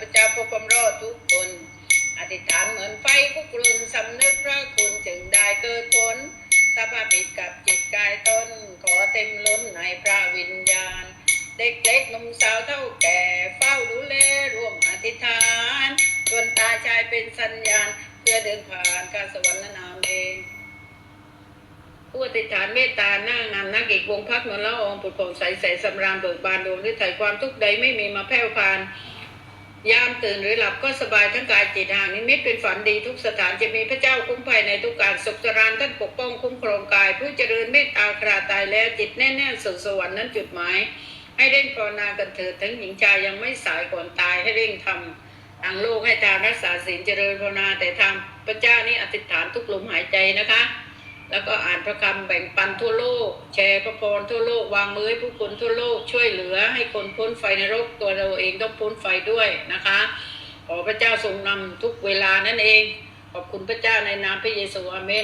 พระเจ้าพบความรอดทุกคน อธิษฐานเหมือนไฟคุกรุ่นสำนึกพระคุณจึงได้เกิดผลสภาพผิดกับจิตกายตนขอเต็มล้นในพระวิญญาณ เด็กเล็กหนุ่มสาวเท่าแก่เฝ้าดูแลร่วมอธิษฐานจนตาชายเป็นสัญญาณ เพื่อเดินผ่านการสวรรค์นามเองผู้อธิษฐานเมตตาหน้างามนักเอกวงพักนวลละอองผุดผ่องใสใสสำราญเบิกบานดวงฤทัยความทุกข์ใดไม่มีมาแผ่วพาน ยามตื่นหรือหลับก็สบายทั้งกายจิตหางนิมิตเป็นฝันดีทุกสถานจะมีพระเจ้าคุ้มภัยในทุกการสุขสรานท่านปกป้องคุ้มครองกาย ผู้เจริญเมตตาคราตายแล้วจิตแน่แน่สู่สวรรค์นั้นจุดหมาย ให้เร่งภาวนากันเถิดทั้งหญิงชายยังไม่สายก่อนตายให้เร่งทำทางโลกให้ทานรักษาศีลเจริญภาวนาแต่ทางพระเจ้านี่อธิษฐานทุกลมหายใจนะคะ แล้วก็อ่านพระคำแบ่งปันทั่วโลก แชร์พระพรทั่วโลก วางมือให้ผู้คนทั่วโลกช่วยเหลือให้คนพ้นไฟในโลกตัวเราเองต้องพ้นไฟด้วยนะคะขอพระเจ้าทรงนำทุกเวลานั่นเอง ขอบคุณพระเจ้าในนามพระเยซูอาเมน